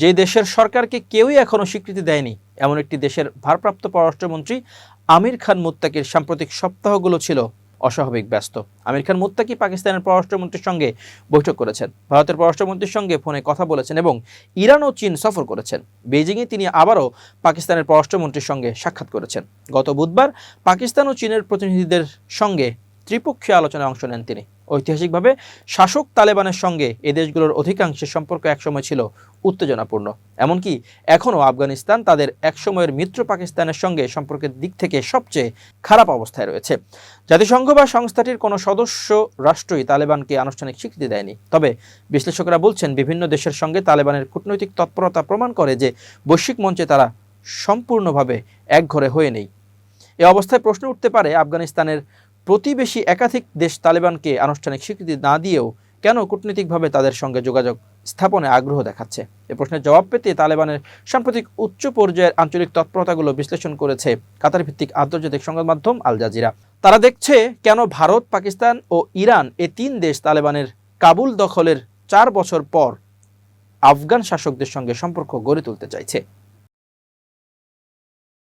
যে দেশের সরকারকে কেউই এখনও স্বীকৃতি দেয়নি, এমন একটি দেশের ভারপ্রাপ্ত পররাষ্ট্রমন্ত্রী আমির খান মুত্তাকির সাম্প্রতিক সপ্তাহগুলো ছিল অস্বাভাবিক ব্যস্ত। আমির খান মুত্তাকি পাকিস্তানের পররাষ্ট্রমন্ত্রীর সঙ্গে বৈঠক করেছেন। ভারতের পররাষ্ট্রমন্ত্রীর সঙ্গে ফোনে কথা বলেছেন এবং ইরান ও চীন সফর করেছেন। বেজিংয়ে তিনি আবারও পাকিস্তানের পররাষ্ট্রমন্ত্রীর সঙ্গে সাক্ষাৎ করেছেন। গত বুধবার পাকিস্তান ও চীনের প্রতিনিধিদের সঙ্গে ত্রিপক্ষীয় আলোচনায় অংশ নেন তিনি। ঐতিহাসিকভাবে শাসক তালেবানের সঙ্গে এ দেশগুলোর অধিকাংশের সম্পর্ক একসময় ছিল উত্তেজনাপূর্ণ। এমনকি এখনও আফগানিস্তান তাদের একসময়ের মিত্র পাকিস্তানের সঙ্গে সম্পর্কের দিক থেকে সবচেয়ে খারাপ অবস্থায় রয়েছে। জাতিসংঘ বা সংস্থাটির কোনো সদস্য রাষ্ট্রই তালেবানকে আনুষ্ঠানিক স্বীকৃতি দেয়নি। তবে বিশ্লেষকরা বলছেন, বিভিন্ন দেশের সঙ্গে তালেবানের কূটনৈতিক তৎপরতা প্রমাণ করে যে বৈশ্বিক মঞ্চে তারা সম্পূর্ণভাবে একঘরে হয়ে নেই। এ অবস্থায় প্রশ্ন উঠতে পারে, আফগানিস্তানের প্রতিবেশী একাধিক দেশ তালেবানকে আনুষ্ঠানিক স্বীকৃতি না দিয়েও কেন কূটনীতিকভাবে তাদের সঙ্গে যোগাযোগ স্থাপনে আগ্রহ দেখাচ্ছে? এ প্রশ্নের জবাব পেতে তালেবানের সাম্প্রতিক উচ্চ পর্যায়ের আঞ্চলিক তৎপরতাগুলো বিশ্লেষণ করেছে কাতার ভিত্তিক আন্তর্জাতিক সংবাদ মাধ্যম আল জাজিরা। তারা দেখছে কেন ভারত, পাকিস্তান ও ইরান এ তিন দেশ তালেবানের কাবুল দখলের চার বছর পর আফগান শাসকদের সঙ্গে সম্পর্ক গড়ে তুলতে চাইছে।